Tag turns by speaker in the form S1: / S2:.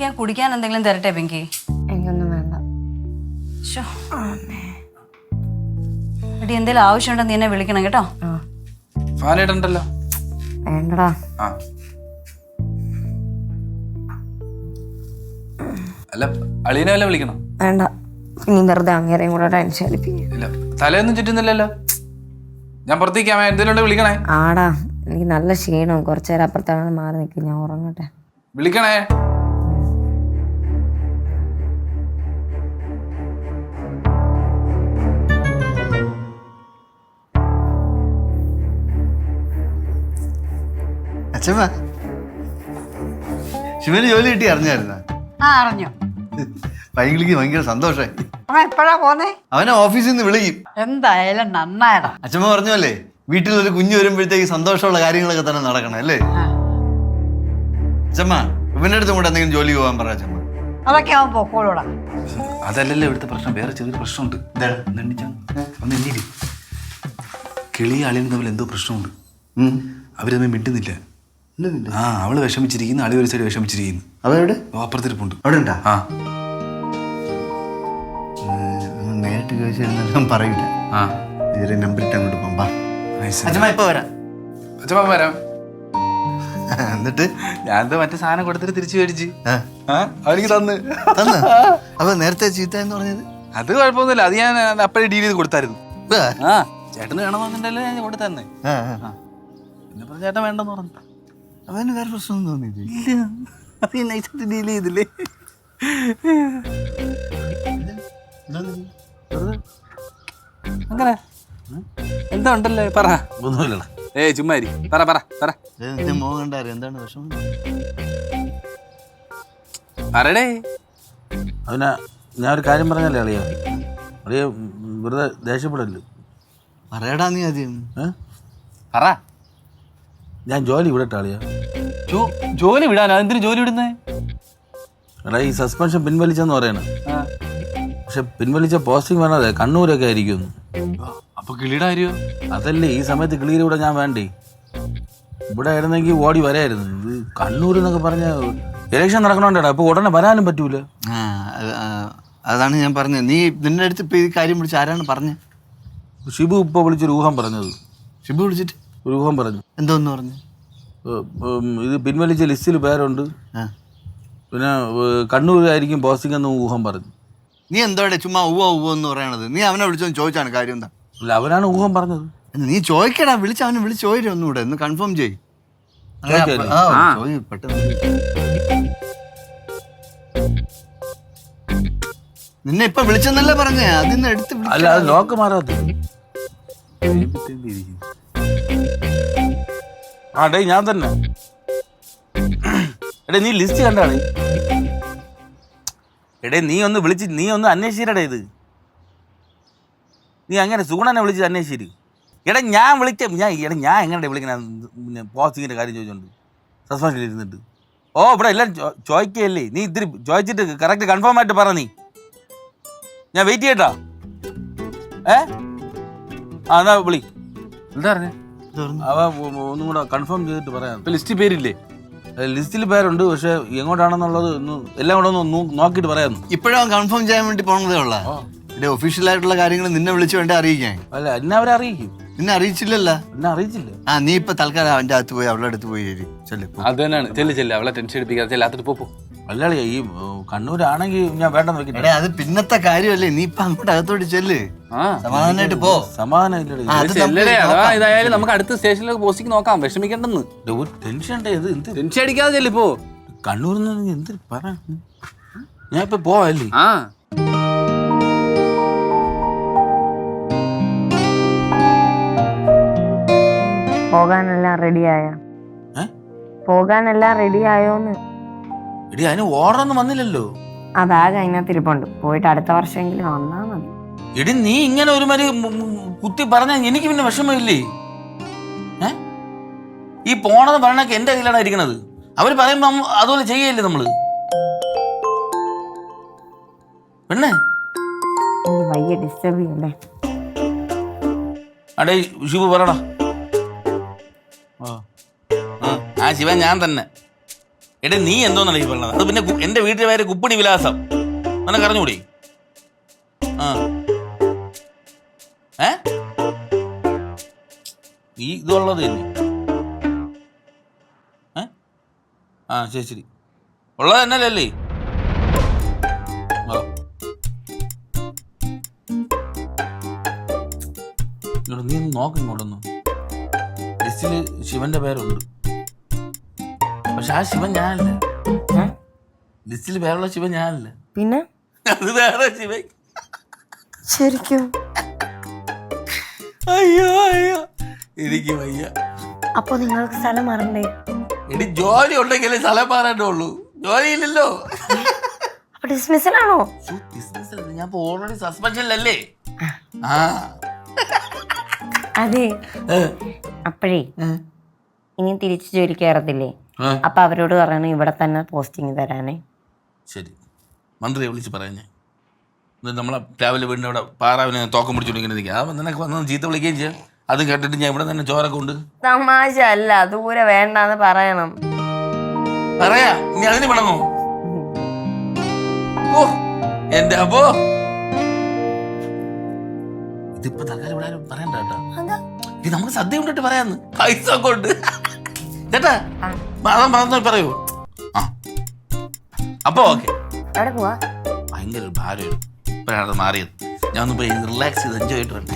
S1: ഞാൻ കുടിക്കാൻ എന്തെങ്കിലും തരട്ടെ പിങ്കി?
S2: എനിക്കൊന്നും വേണ്ട.
S1: എടി എന്തെങ്കിലും ആവശ്യമുണ്ടെന്ന് നീ എന്നെ വിളിക്കണം കേട്ടോ?
S2: ആ.
S3: ഫാനിടണ്ടല്ലോ
S2: വേണ്ടടാ.
S3: അല്ല അളീനെ വല്ല വിളിക്കണം?
S2: വേണ്ട. ഇനി വെറുതെ അങ്ങേരെയും കൂടെ ടെൻഷൻ അടിപ്പിക്കും.
S3: ഇല്ല. തലയൊന്നും ചുറ്റുന്നില്ലല്ലോ. ഞാൻ പുറത്തേക്ക് എന്തെങ്കിലും ഉണ്ടെങ്കിൽ വിളിക്കണേ?
S2: ആടാ എനിക്ക് നല്ല ക്ഷീണം കുറച്ചു നേരം അപ്പുറത്താണ് മാറി നിൽക്കും ഞാൻ ഉറങ്ങട്ടെ.
S3: വിളിക്കണേ?
S4: അച്ഛമ്മ ശിവന് ജോലി കിട്ടി അറിഞ്ഞായിരുന്ന?
S5: ആ അറിഞ്ഞു.
S4: പൈങ്കിളിക്ക് ഭയങ്കര സന്തോഷമായി
S5: അവൻ എപ്പോഴാ പോന്നേ?
S4: അവനെ ഓഫീസിൽ നിന്ന് വിളിക്കും.
S5: എന്തായാലും നന്നായടാ.
S4: അച്ഛമ്മ പറഞ്ഞല്ലേ വീട്ടിൽ ഒരു കുഞ്ഞ് വരുമ്പോഴത്തേക്ക് സന്തോഷമുള്ള കാര്യങ്ങളൊക്കെ തന്നെ നടക്കണം അല്ലേ. അച്ഛമ്മ ഇവന്റെ അടുത്തും കൂടെ എന്തെങ്കിലും ജോലി പോകാൻ പറ അച്ഛമ്മ
S5: അതൊക്കെ അവൻ പൊക്കോളൂടാ.
S3: അതല്ലല്ലോ ഇവിടുത്തെ പ്രശ്നം. വേറെ ചെറിയൊരു പ്രശ്നമുണ്ട്. ഒന്ന് എണ്ണീര്. കിളി അളിയും തമ്മിൽ എന്തോ പ്രശ്നമുണ്ട്. അവർ തമ്മിൽ മിണ്ടുന്നില്ല. ആ അവൾ വിഷമിച്ചിരിക്കുന്നു അളി ഒരു സൈഡ് വിഷമിച്ചിരിക്കുന്നു.
S4: അവരുടെ
S3: ഓ, അപ്പുറത്തിരിപ്പുണ്ട്.
S4: അവിടെ ഉണ്ടാ
S3: ആ
S4: നേരിട്ട് ചോദിച്ചാൽ പറയില്ല
S3: ആ.
S4: ഇതിലെ നമ്പർ ഇട്ട് അങ്ങോട്ട് പോകാം ബാ.
S3: nice.
S4: അച്ഛമ്മ ഇപ്പൊ വരാം.
S3: അച്ഛമ്മ വരാം.
S4: എന്നിട്ട്?
S3: ഞാൻ എന്താ മറ്റേ സാധനം കൊടുത്തിട്ട് തിരിച്ചു മേടിച്ച്. അവനിക്ക് തന്ന്.
S4: തന്ന? അപ്പൊ നേരത്തെ ചീത്ത എന്ന് പറഞ്ഞത്?
S3: അത് കുഴപ്പമൊന്നുമില്ല. അത് ഞാൻ അപ്പോഴേ ഡീൽ ചെയ്ത് കൊടുത്തായിരുന്നു. ചേട്ടന് വേണമെന്നുണ്ടല്ലോ ഞാൻ കൊടുത്തന്നെ. പിന്നെ ചേട്ടൻ വേണ്ടെന്ന് പറഞ്ഞു.
S4: അവന് വേറെ പ്രശ്നമൊന്നും തോന്നിയില്ല?
S3: ഇല്ല. അത് നൈസായിട്ട് ഡീൽ ചെയ്തില്ലേ? അങ്ങനെ. എന്താ ഉണ്ടല്ലേ? പറ.
S4: ഒന്നുമില്ലടാ.
S3: ഏ ചുമ്മാരി പറ പറ പറ.
S4: മോഹൻ കണ്ടാറ് എന്താണ് വിഷമം?
S3: പറയടേ.
S6: അവനാ ഞാൻ ഒരു കാര്യം പറഞ്ഞല്ലേ അളിയ? അളിയ വെറുതെ ദേഷ്യപ്പെടല്ലോ
S4: പറയടാ നീ ആദ്യം.
S3: പറ.
S6: ഞാൻ ജോലി
S3: വിടട്ടാളിയാ. ജോലി വിടാൻ എന്തിനു ജോലി വിടുന്നേ?
S6: എടാ ഈ സസ്പെൻഷൻ പിൻവലിച്ചെന്ന് പറയണ. പക്ഷെ പിൻവലിച്ച പോസ്റ്റിംഗ് വേണതെ കണ്ണൂരൊക്കെ ആയിരിക്കും.
S3: അപ്പൊ കിളിയുടെ കാര്യോ
S6: അതല്ലേ ഈ സമയത്ത് കിളിയിൽ ഇവിടെ ഞാൻ വേണ്ടേ? ഇവിടെ ആയിരുന്നെങ്കിൽ ഓടി വരായിരുന്നു. ഇത് കണ്ണൂർ എന്നൊക്കെ പറഞ്ഞ ഇലക്ഷൻ നടക്കണോണ്ടേടാ. അപ്പൊ ഉടനെ വരാനും പറ്റൂല.
S4: ആ അതാണ് ഞാൻ പറഞ്ഞത്. നീ നിന്റെ അടുത്ത് ഇപ്പൊ ഈ കാര്യം വിളിച്ച് ആരാണ് പറഞ്ഞത്
S6: ഷിബു ഇപ്പൊ വിളിച്ചൊരു ഊഹം പറഞ്ഞത്.
S4: ഷിബു വിളിച്ചിട്ട്?
S6: ഒരു ഊഹം പറഞ്ഞു.
S4: എന്തോന്ന് പറഞ്ഞു?
S6: ഇത് പിൻവലിച്ച ലിസ്റ്റിൽ പേരുണ്ട്.
S4: ആ.
S6: പിന്നെ കണ്ണൂരായിരിക്കും പോസ്റ്റിംഗ് എന്ന് ഊഹം പറഞ്ഞു.
S4: നീ എന്തോടെ ചുമ്മാ ഉവ്വ ഉവ്വ എന്ന് പറയണത്? നീ അവനെ വിളിച്ചൊന്ന് ചോദിച്ചാണ് കാര്യം എന്താ?
S6: അല്ല അവനാണ് ഊഹം പറഞ്ഞത്.
S4: എന്ന് നീ ചോദിക്കടാ വിളിച്ച് അവനെ വിളിച്ച് ചോദിച്ചു ഒന്നുകൂടെ ഒന്ന് കൺഫേം ചെയ്? ആ, ചോദി, പെട്ടെന്ന് നിന്നെ ഇപ്പൊ വിളിച്ചെന്നല്ലേ പറഞ്ഞേ? അതിന്ന് എടുത്ത്
S6: അല്ല അത് ലോക്ക് മാറാത്ത ആ ഡേ ഞാൻ തന്നെ. എടേ നീ ലിസ്റ്റ് കണ്ടാണ്? എടേ നീ ഒന്ന് വിളിച്ച് നീ ഒന്ന് അന്വേഷിച്ചിരടേ ഇത്. നീ അങ്ങനെ സുഗുണനെ വിളിച്ച് അന്വേഷിച്ചിരി. എടാ ഞാൻ വിളിച്ച ഞാൻ എടാ ഞാൻ എങ്ങനെ വിളിക്കണ? പിന്നെ പോസ്റ്റിങ്ങിന്റെ കാര്യം ചോദിച്ചോണ്ട്. സസ്പെൻഷനിൽ ഇരുന്നിട്ട്. ഓ ഇവിടെ എല്ലാം ചോദിക്കുകയല്ലേ നീ ഇത്തിരി ചോദിച്ചിട്ട് കറക്റ്റ് കൺഫേം ആയിട്ട് പറ നീ. ഞാൻ വെയിറ്റ് ചെയ്യട്ടാ. ഏ? ആ എന്നാ വിളി.
S3: എന്താ പറഞ്ഞേ.
S6: അവ ഒന്നും കൂടെ കൺഫേം ചെയ്തിട്ട് പറയാം.
S3: ഇപ്പൊ ലിസ്റ്റ് പേരില്ലേ?
S6: ലിസ്റ്റിൽ പേരുണ്ട് പക്ഷെ എങ്ങോട്ടാണെന്നുള്ളത് ഒന്ന് എല്ലാം കൂടെ ഒന്ന് നോക്കിയിട്ട് പറയാം
S4: ഇപ്പോഴും കൺഫേം ചെയ്യാൻ വേണ്ടി പോണതേ ഉള്ള. ഇവിടെ ഒഫീഷ്യൽ ആയിട്ടുള്ള കാര്യങ്ങൾ നിന്നെ വിളിച്ചു വേണ്ടി അറിയിക്കാൻ?
S6: അല്ല എന്നെ അവരെ അറിയിക്കും.
S4: നിന്നെ അറിയിച്ചില്ലല്ല.
S6: എന്നെ അറിയിച്ചില്ല.
S4: ആ നീ ഇപ്പൊ തൽക്കാലം അവന്റെ അകത്ത് പോയി അവളുടെ അടുത്ത് പോയി.
S3: അത് തന്നെയാണ്. ചെല്ലു ചെല്ലു. അവളെ ടെൻഷൻ എടുപ്പിക്കാതെ ചെല്ലാത്തിട്ട് പോ പോ.
S6: അല്ലാളി ഈ കണ്ണൂരാണെങ്കിൽ ഞാൻ വേണ്ടെന്ന് വെക്കട്ടെ.
S4: അത് പിന്നത്തെ കാര്യമല്ലേ. നീ ഇപ്പൊ അങ്ങോട്ട് അകത്തോട്ട് ചെല്ല്. സമാധാനമായിട്ട് പോ.
S3: ഇതായാലും നമുക്ക് അടുത്ത സ്റ്റേഷനിലേക്ക് പോസ്റ്റിക്ക് നോക്കാം. വിഷമിക്കണ്ടെന്ന്.
S6: ഒരു ടെൻഷൻ ഇത്?
S3: ടെൻഷൻ അടിക്കാതെ ചെല്ലിപ്പോ
S6: കണ്ണൂരിൽ നിന്ന് എന്ത് പറ? ഞാൻ ഇപ്പൊ പോവല്ലേ?
S3: ആ.
S2: പോകാനെല്ലാം റെഡിയായ? പോകാനെല്ലാം റെഡിയായോന്ന്.
S6: എടി അതിന് ഓർഡർ ഒന്നും വന്നില്ലല്ലോ.
S2: ആ കഴിഞ്ഞാ അതിനകത്ത് ഇരിപ്പുണ്ട് പോയിട്ട് അടുത്ത വർഷമെങ്കിലും വന്നാ മതി.
S6: എടി നീ ഇങ്ങനെ ഒരു മാതിരി മു- മു- കുത്തി പറഞ്ഞാൽ എനിക്ക് പിന്നെ വിഷമമില്ലേ? ഏ? ഈ പോണെന്ന് പറയണൊക്കെ എന്റെ കയ്യിലാണ് ഇരിക്കണത്? അവർ പറയുമ്പോ അതുപോലെ ചെയ്യല്ലേ നമ്മൾ? പെണ്ണേ?
S2: വയ്യ ഡിസ്റ്റർബ്
S6: അടേ ശിവ പറടാ. ആ. ശിവൻ ഞാൻ തന്നെ. എടേ നീ എന്തോന്നാണ് ഈ പറഞ്ഞത് അത് പിന്നെ എന്റെ വീട്ടിലെ പേര് കുപ്പിണി വിലാസം. അങ്ങനെ കറഞ്ഞുകൂടി ആ. ഏ? ഈ ഇതുള്ളത് തന്നെ. ഏ? ആ ശരി ശരി. ഉള്ളത് തന്നെയല്ലേ? ആ നീ നോക്ക് ഇങ്ങോട്ടൊന്ന്. ലിസ്റ്റിൽ ശിവന്റെ പേരുണ്ട്. പക്ഷെ ആ ശിവൻ ഞാനല്ല.
S2: ലിസ്റ്റിൽ
S6: ലിസ്റ്റിൽ പേരുള്ള ശിവൻ ഞാനല്ല.
S2: പിന്നെ?
S6: അത് വേറെ ശിവൻ.
S2: ശരിക്കും?
S6: അയ്യോ അയ്യോ. എനിക്ക് വയ്യ.
S2: അപ്പൊ നിങ്ങൾക്ക് സ്ഥലം മാറണ്ടേ?
S6: എടി ജോലി ഉണ്ടെങ്കിൽ സ്ഥലം മാറേണ്ടുള്ളൂ ജോലി
S2: ഇല്ലല്ലോ ഡിസ്മിസലാണോ
S6: business അല്ല, ഞാൻ ഓൾറെഡി സസ്പെൻഷനിലല്ലേ ആ.
S2: അതെ.
S6: ഏ,
S2: അപ്പോഴേ
S6: ഏ,
S2: ഇനി തിരിച്ചു ജോലി കയറത്തില്ലേ?
S6: ഏ.
S2: അപ്പൊ അവരോട് പറയണം ഇവിടെ തന്നെ പോസ്റ്റിംഗ് തരാനേ.
S6: ശരി. മന്ത്രിയെ വിളിച്ച് പറയാം ഞാൻ. നമ്മളെ രാവിലെ വീടിന്റെ അവിടെ പാറാവിനെ തോക്കം പിടിച്ചോണ്ടിങ്ങനെ നിൽക്കുക അപ്പം നിനക്ക് വന്ന് ചീത്ത വിളിക്കുകയും ചെയ്യാം. അത് കേട്ടിട്ട് ഞാൻ ഇവിടെ തന്നെ ചോരൊക്കെ ഉണ്ട്.
S2: തമാശ അല്ല ദൂരെ വേണ്ടാന്ന് പറയണം.
S6: പറയാ ഇനി അതിന് വിളങ്ങോ ഓ എന്റെ അപ്പോ. ഇതിപ്പോ തൽക്കാലം ഇവിടെ ആരും പറയണ്ട കേട്ടോ. ഇത് നമുക്ക് സദ്യ കൊണ്ടിട്ട് പറയാന്ന്. പൈസ കൊണ്ട് ചേട്ടാ മാതം മറന്നു പറയൂ. ആ. അപ്പൊ ഓക്കെ. ഭയങ്കര ഭാരമായിരുന്നു. ഇപ്പോഴാണ് അത് മാറിയത്. ഞാൻ ഒന്ന് പോയി റിലാക്സ് ചെയ്ത് എൻജോയ് ചെയ്തിട്ടുണ്ട്